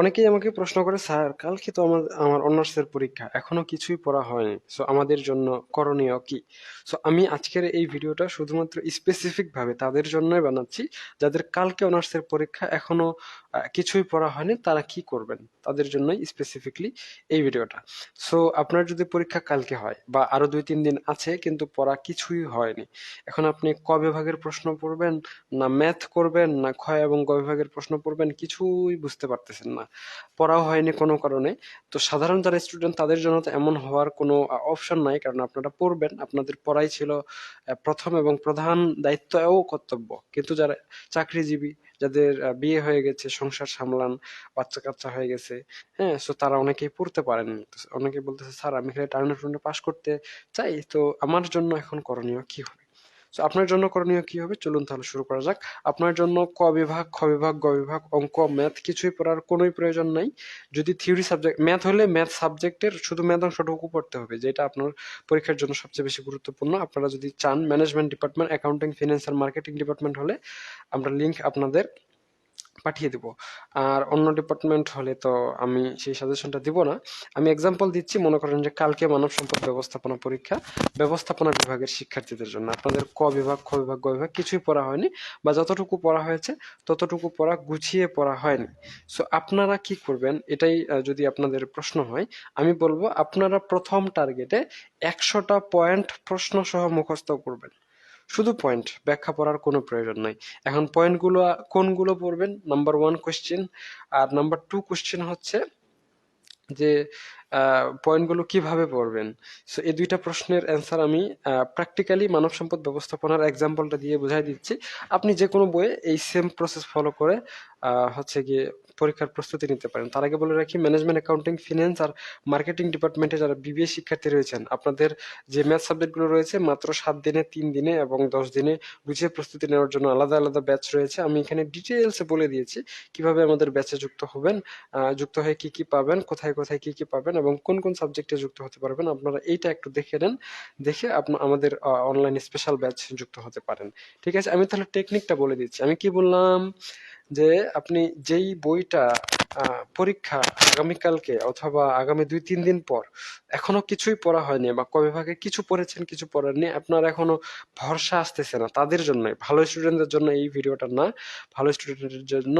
অনেকেই আমাকে প্রশ্ন করে, স্যার, কালকে তো আমার আমার অনার্সের পরীক্ষা, এখনও কিছুই পড়া হয়নি। সো আমাদের জন্য করণীয় কি? সো আমি আজকের এই ভিডিওটা শুধুমাত্র স্পেসিফিক ভাবে তাদের জন্যই বানাচ্ছি, যাদের কালকে অনার্সের পরীক্ষা এখনও কিছুই পড়া হয়নি, তারা কি করবেন? তাদের জন্যই স্পেসিফিকলি এই ভিডিওটা। সো আপনার যদি পরীক্ষা কালকে হয়, বা আরও দুই, তিন দিন আছে, কিন্তু পড়া কিছুই হয়নি, এখন আপনি ক বিভাগের প্রশ্ন পড়বেন, না ম্যাথ করবেন, না ক্ষয় এবং গ বিভাগের প্রশ্ন পড়বেন, কিছুই বুঝতে পারতেছেন না। পড়াও হয়নি কোনো কারণে। তো সাধারণ যারা স্টুডেন্ট তাদের জন্য তো এমন হওয়ার কোনো অপশন নাই। কারণ আপনারা পড়বেন, আপনাদের পড়াই ছিল প্রথম এবং প্রধান দায়িত্ব ও কর্তব্য। কিন্তু যারা চাকরিজীবী, যাদের বিয়ে হয়ে গেছে, সংসার সামলান বাচ্চা কাচ্চা হয়ে গেছে হ্যাঁ সো তারা অনেকেই পড়তে পারেননি তো অনেকেই বলতেছে, স্যার, আমি এখানে টার্নে পাশ করতে চাই। তো আমার জন্য এখন করণীয় কি হবে? তো আপনার জন্য করণীয় কি হবে? চলুন তাহলে শুরু করা যাক। আপনার জন্য ক বিভাগ, খ বিভাগ, গ বিভাগ, অঙ্ক ম্যাথ কিছুই পড়ার কোনোই প্রয়োজন নাই। যদি থিওরি সাবজেক্ট ম্যাথ হলে ম্যাথ সাবজেক্টের শুধু ম্যাথ অংশটুকু পড়তে হবে, যেটা আপনার পরীক্ষার জন্য সবচেয়ে বেশি গুরুত্বপূর্ণ। আপনারা যদি চান management department accounting financial marketing department হলে আমরা লিঙ্ক আপনাদের পাঠিয়ে দিব। আর অন্য ডিপার্টমেন্ট হলে তো আমি সেই সাজেশনটা দিব না। আমি এক্সাম্পল দিচ্ছি, মনে করেন যে কালকে মানব সম্পদ ব্যবস্থাপনা পরীক্ষা ব্যবস্থাপনা বিভাগের শিক্ষার্থীদের জন্য। আপনাদের ক বিভাগ, খ বিভাগ, গ বিভাগ কিছুই পড়া হয়নি বা যতটুকু পড়া হয়েছে, ততটুকু পড়া গুছিয়ে পড়া হয়নি। সো আপনারা কি করবেন? এটাই যদি আপনাদের প্রশ্ন হয়, আমি বলব আপনারা প্রথম টার্গেটে একশোটা পয়েন্ট প্রশ্ন সহ মুখস্থ করবেন। শুধু পয়েন্ট ব্যাখ্যা পড়ার কোনো প্রয়োজন নাই। এখন পয়েন্টগুলো কোনগুলো পড়বেন? নাম্বার ওয়ান কোশ্চেন আর নাম্বার টু কোশ্চেন হচ্ছে যে পয়েন্টগুলো কীভাবে পড়বেন? সো এই দুইটা প্রশ্নের অ্যান্সার আমি প্র্যাকটিক্যালি মানব সম্পদ ব্যবস্থাপনার এক্সাম্পলটা দিয়ে বোঝাই দিচ্ছি। আপনি যে কোনো বইয়ে এই সেম প্রসেস ফলো করে হচ্ছে গিয়ে পরীক্ষার প্রস্তুতি নিতে পারেন। তার আগে বলে রাখি ম্যানেজমেন্ট অ্যাকাউন্টিং ফিনান্স আর মার্কেটিং ডিপার্টমেন্টে যারা বিবিএ শিক্ষার্থী রয়েছেন, আপনাদের যে ম্যাথ সাবজেক্টগুলো রয়েছে, মাত্র সাত দিনে, তিন দিনে এবং দশ দিনে গুছিয়ে প্রস্তুতি নেওয়ার জন্য আলাদা আলাদা ব্যাচ রয়েছে। আমি এখানে ডিটেলসে বলে দিয়েছি, কীভাবে আমাদের ব্যাচে যুক্ত হবেন যুক্ত হয়ে কি কি পাবেন, কোথায় কোথায় কি কি পাবেন। এবং কোন কোন সাবজেক্টে যুক্ত হতে পারবেন, আপনারা এইটা একটু দেখে নেন, দেখে আপনার আমাদের অনলাইন স্পেশাল ব্যাচ যুক্ত হতে পারেন। ঠিক আছে? আমি তাহলে টেকনিকটা বলে দিচ্ছি। আমি কি বললাম? যে আপনি যেই বইটা পরীক্ষা আগামীকালকে অথবা আগামী দুই, তিন দিন পর এখনও কিছুই পড়া হয়নি বা কবে ভাগে কিছু পড়েছেন, কিছু পড়েননি, আপনার এখনও ভরসা আসতেছে না তাদের জন্যই। ভালো স্টুডেন্টদের জন্য এই ভিডিওটা না, ভালো স্টুডেন্টের জন্য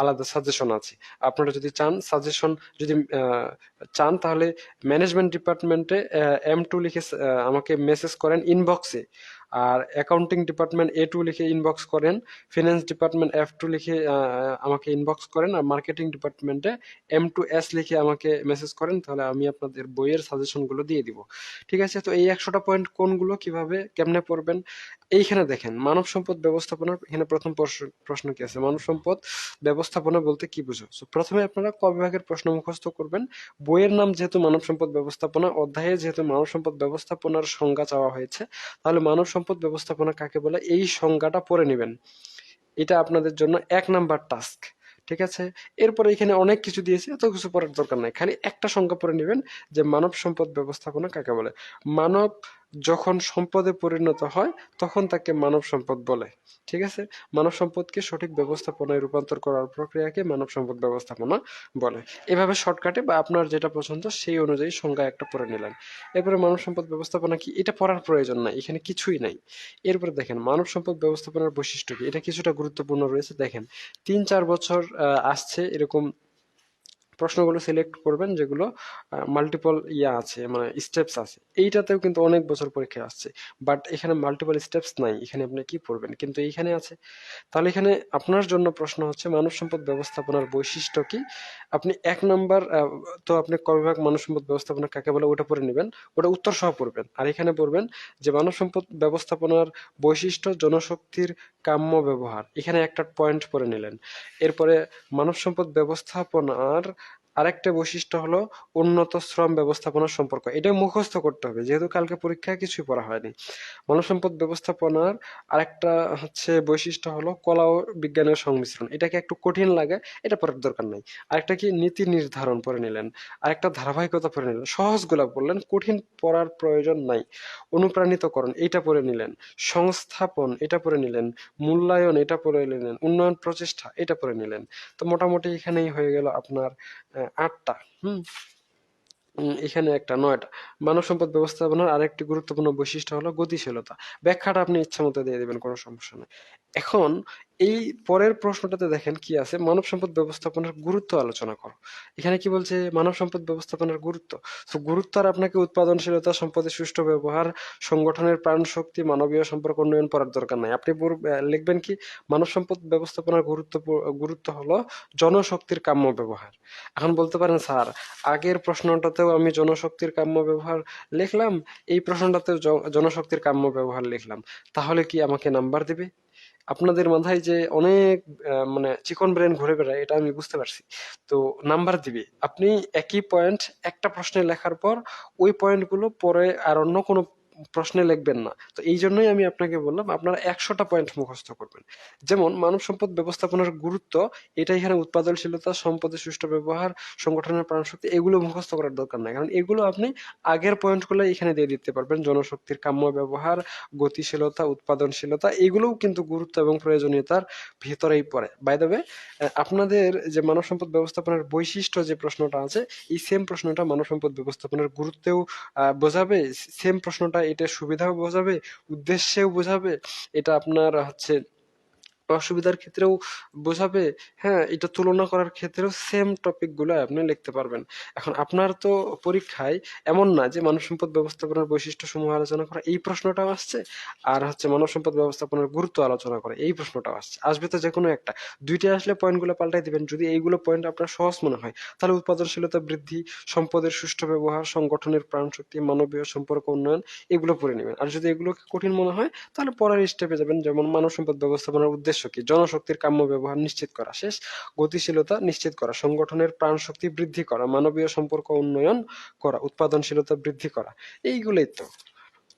আলাদা সাজেশন আছে। আপনারা যদি চান সাজেশন যদি চান তাহলে ম্যানেজমেন্ট ডিপার্টমেন্টে এম টু লিখে আমাকে মেসেজ করেন ইনবক্সে আর অ্যাকাউন্টিং ডিপার্টমেন্ট এ টু লিখে ইনবক্স করেন ফিনান্স ডিপার্টমেন্ট এফ টু লিখে আমাকে ইনবক্স করেন আর মার্কেটিং ডিপার্টমেন্টে এম টু এস লিখে আমাকে মেসেজ করেন তাহলে আমি আপনাদের বইয়ের সাজেশনগুলো দিয়ে দিব। ঠিক আছে? তো এই একশোটা পয়েন্ট কোনগুলো কীভাবে কেমনে পড়বেন? এইখানে দেখেন মানব সম্পদ ব্যবস্থাপনার এখানে প্রথম প্রশ্ন- কি আছে? মানব সম্পদ ব্যবস্থাপনা বলতে কি বুঝো? So, প্রথমে আপনারা ক বিভাগের প্রশ্ন মুখস্থ করবেন। বইয়ের নাম যেহেতু মানব সম্পদ ব্যবস্থাপনা অধ্যায়ে যেহেতু মানব সম্পদ ব্যবস্থাপনার সংজ্ঞা চাওয়া হয়েছে তাহলে মানব সম্পদ ব্যবস্থাপনা কাকে বলে, এই সংজ্ঞাটা পড়ে নেবেন। এটা আপনাদের জন্য এক নাম্বার টাস্ক ঠিক আছে? এরপরে এখানে অনেক কিছু দিয়েছে, এত কিছু পড়ার দরকার নাই। খালি একটা সংজ্ঞা পড়ে নেবেন যে মানব সম্পদ ব্যবস্থাপনা কাকে বলে? মানব যখন সম্পদে পরিণত হয়, তখন তাকে মানব সম্পদ বলে। ঠিক আছে? মানব সম্পদকে সঠিক ব্যবস্থাপনায় রূপান্তর করার প্রক্রিয়াকে মানব সম্পদ ব্যবস্থাপনা বলে। এভাবে শর্টকাটে বা আপনার যেটা পছন্দ, সেই অনুযায়ী সংজ্ঞা একটা পড়ে নিলেন। এরপরে মানব সম্পদ ব্যবস্থাপনা কি? এটা পড়ার প্রয়োজন নাই, এখানে কিছুই নাই। এরপরে দেখেন, মানব সম্পদ ব্যবস্থাপনার বৈশিষ্ট্য কি? এটা কিছুটা গুরুত্বপূর্ণ রয়েছে। দেখেন, তিন চার বছর আসছে এরকম প্রশ্নগুলো সিলেক্ট করবেন যেগুলো মাল্টিপল ইয়া আছে মানে স্টেপস আছে। এইটাতেও কিন্তু অনেক বছর পরীক্ষা আসছে। বাট এখানে মাল্টিপল স্টেপস নাই। এখানে আপনি কি পড়বেন? কিন্তু এইখানে আছে। তাহলে এখানে আপনার জন্য প্রশ্ন হচ্ছে, মানব সম্পদ ব্যবস্থাপনার বৈশিষ্ট্য কি? আপনি এক নাম্বার তো আপনি কবে ভাগ মানব সম্পদ ব্যবস্থাপনা কাকে বলে ওটা পড়ে নেবেন, ওটা উত্তর সহ পড়বেন। আর এখানে পড়বেন যে মানব সম্পদ ব্যবস্থাপনার বৈশিষ্ট্য জনশক্তির কাম্য ব্যবহার। এখানে একটা পয়েন্ট পড়ে নিলেন। এরপরে মানব সম্পদ ব্যবস্থাপনার আরেকটা বৈশিষ্ট্য হলো উন্নত শ্রম ব্যবস্থাপনার সম্পর্ক। এটা মুখস্থ করতে হবে, যেহেতু কালকে পরীক্ষায় কিছুই পড়া হয়নি। মানব সম্পদ ব্যবস্থাপনার আরেকটা হচ্ছে বৈশিষ্ট্য হলো কলা ও বিজ্ঞানের সংমিশ্রণ। এটাকে একটু কঠিন লাগে, এটা পড়ার দরকার নাই। আরেকটা কি নীতি নির্ধারণ পড়ে নিলেন, আরেকটা ধারাবাহিকতা পড়ে নিলেন, সহজগুলা বললেন কঠিন পড়ার প্রয়োজন নাই। অনুপ্রাণিতকরণ, এটা পড়ে নিলেন। সংস্থাপন, এটা পড়ে নিলেন। মূল্যায়ন, এটা পড়ে নিলেন। উন্নয়ন প্রচেষ্টা, এটা পড়ে নিলেন। তো মোটামুটি এখানেই হয়ে গেল আপনার আটটা। হুম। এখানে একটা নয়টা। মানব সম্পদ ব্যবস্থাপনার আরেকটি গুরুত্বপূর্ণ বৈশিষ্ট্য হলো গতিশীলতা। ব্যাখ্যাটা আপনি ইচ্ছা মতো দিয়ে দিবেন কোনো সমস্যা নেই। এখন এই পরের প্রশ্নটাতে দেখেন কি আছে? মানব সম্পদ ব্যবস্থাপনার গুরুত্ব আলোচনা করো। এখানে কি বলছে? মানব সম্পদ ব্যবস্থাপনার গুরুত্ব। তো গুরুত্ব আর আপনাকে উৎপাদনশীলতা, সম্পদের সুষ্ঠু ব্যবহার, সংগঠনের প্রাণ শক্তি মানবীয় সম্পর্ক উন্নয়ন করার দরকার নাই। আপনি লিখবেন কি? মানব সম্পদ ব্যবস্থাপনার গুরুত্ব গুরুত্ব হলো জনশক্তির কাম্য ব্যবহার। এখন বলতে পারেন, স্যার, আগের প্রশ্নটাতেও আমি জনশক্তির কাম্য ব্যবহার লিখলাম, এই প্রশ্নটাতেও জনশক্তির কাম্য ব্যবহার লিখলাম। তাহলে কি আমাকে নাম্বার দিবে? আপনাদের মাথায় যে অনেক মানে চিকন ব্রেন ঘুরে বেড়ায়, এটা আমি বুঝতে পারছি। তো নাম্বার দিবে। আপনি একই পয়েন্ট একটা প্রশ্নে লেখার পর ওই পয়েন্টগুলো পরে আর অন্য কোনো প্রশ্নে লিখবেন না। তো এই জন্যই আমি আপনাকে বললাম, আপনারা একশোটা পয়েন্ট মুখস্থ করবেন। যেমন, মানব সম্পদ ব্যবস্থাপনার গুরুত্ব এটা এখানে উৎপাদনশীলতা, সম্পদের সুষ্ঠু ব্যবহার, সংগঠনের প্রাণশক্তি, এগুলো মুখস্থ করার দরকার নাই। কারণ এগুলো আপনি আগের পয়েন্টগুলো এখানে দিয়ে দিতে পারবেন। জনশক্তির কাম্য ব্যবহার, গতিশীলতা, উৎপাদনশীলতা, এগুলোও কিন্তু গুরুত্ব এবং প্রয়োজনীয়তার ভিতরেই পড়ে। বাই দ্য আপনাদের যে মানব সম্পদ ব্যবস্থাপনার বৈশিষ্ট্য যে প্রশ্নটা আছে, এই সেম প্রশ্নটা মানব সম্পদ ব্যবস্থাপনার গুরুত্বেও বোঝাবে। সেম প্রশ্নটা এটা সুবিধাও বোঝাবে উদ্দেশ্যেও বোঝাবে। এটা আপনার হচ্ছে অসুবিধার ক্ষেত্রেও বোঝাবে। হ্যাঁ এটা তুলনা করার ক্ষেত্রেও সেম টপিকগুলো আপনি লিখতে পারবেন। এখন আপনার তো পরীক্ষায় এমন না যে মানব সম্পদ ব্যবস্থাপনার বৈশিষ্ট্য সমূহ আলোচনা করা এই প্রশ্নটাও আসছে, আর হচ্ছে মানব সম্পদ ব্যবস্থাপনার গুরুত্ব আলোচনা করে এই প্রশ্নটাও আসছে। আসবে তো যে কোনো একটা। দুইটা আসলে পয়েন্টগুলো পাল্টাই দিবেন। যদি এইগুলো পয়েন্ট আপনার সহজ মনে হয়, তাহলে উৎপাদনশীলতা বৃদ্ধি, সম্পদের সুষ্ঠু ব্যবহার, সংগঠনের প্রাণশক্তি, মানবীয় সম্পর্ক উন্নয়ন, এগুলো পড়ে নেবেন। আর যদি এগুলোকে কঠিন মনে হয়, তাহলে পরের স্টেপে যাবেন। যেমন মানব সম্পদ ব্যবস্থাপনার উদ্দেশ্য কি জনশক্তির কাম্য ব্যবহার নিশ্চিত করা শেষ। গতিশীলতা নিশ্চিত করা, সংগঠনের প্রাণশক্তি বৃদ্ধি করা, মানবীয় সম্পর্ক উন্নয়ন করা, উৎপাদনশীলতা বৃদ্ধি করা। এইগুলোই তো।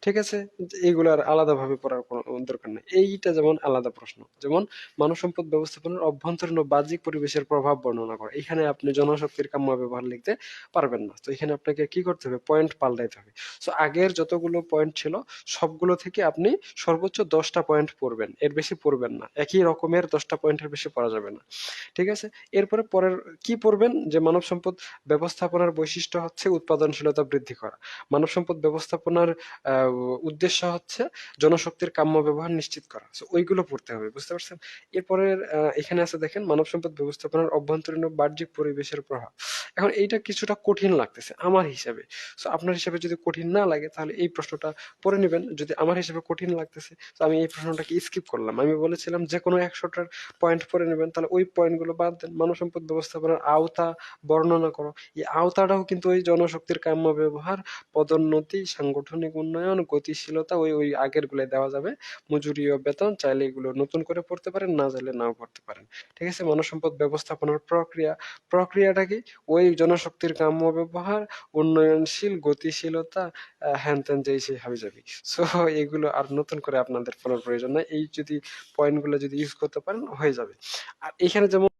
ঠিক আছে? এইগুলো আর আলাদাভাবে পড়ার কোনো দরকার নেই। এইটা যেমন আলাদা প্রশ্ন। যেমন মানব সম্পদ ব্যবস্থাপনার অভ্যন্তরীণ বাহ্যিক পরিবেশের প্রভাব বর্ণনা করা। এখানে আপনি জনশক্তির কাম্য ব্যবহার লিখতে পারবেন না। তো এখানে আপনাকে কি করতে হবে? পয়েন্ট পাল্টাইতে হবে। সো আগের যতগুলো পয়েন্ট ছিল সবগুলো থেকে আপনি সর্বোচ্চ দশটা পয়েন্ট পড়বেন। এর বেশি পড়বেন না। একই রকমের দশটা পয়েন্টের বেশি পড়া যাবে না। ঠিক আছে? এরপরে পরের কি পড়বেন? যে মানব সম্পদ ব্যবস্থাপনার বৈশিষ্ট্য হচ্ছে উৎপাদনশীলতা বৃদ্ধি করা। মানব সম্পদ ব্যবস্থাপনার আহ, উদ্দেশ্য হচ্ছে জনশক্তির কাম্য ব্যবহার নিশ্চিত করা। ওইগুলো পড়তে হবে বুঝতে পারছেন? এরপরের আহ, এখানে আছে দেখেন মানব সম্পদ ব্যবস্থাপনার অভ্যন্তরীণ বাহ্যিক পরিবেশের প্রভাব। এখন এইটা কিছুটা কঠিন লাগতেছে আমার হিসাবে। সো আপনার হিসাবে যদি কঠিন না লাগে তাহলে এই প্রশ্নটা পড়ে নেবেন। যদি আমার হিসাবে কঠিন লাগতেছে তো আমি এই প্রশ্নটাকে স্কিপ করলাম। আমি বলেছিলাম যে কোনো একশোটার পয়েন্ট পড়ে নেবেন তাহলে ওই পয়েন্টগুলো বাদ দেন। মানব সম্পদ ব্যবস্থাপনার আওতা বর্ণনা করো। এই আওতাটাও কিন্তু ওই জনশক্তির কাম্য ব্যবহার পদোন্নতি সাংগঠনিক উন্নয়ন গতিশীলতা ওই ওই আগেরগুলো দেওয়া যাবে। মজুরি ও বেতন চাইলে এগুলো নতুন করে পড়তে পারেন, না চাইলে নাও পড়তে পারেন। ঠিক আছে? মানব সম্পদ ব্যবস্থাপনার প্রক্রিয়া, প্রক্রিয়াটা কি? ওই জনশক্তির কাম্য ব্যবহার, উন্নয়নশীল, গতিশীলতা হ্যান ত্যান যেই সেই হাবি যাবি সো এগুলো আর নতুন করে আপনাদের পড়ার প্রয়োজন নাই। এই যদি পয়েন্টগুলো যদি ইউজ করতে পারেন, হয়ে যাবে। আর এখানে যেমন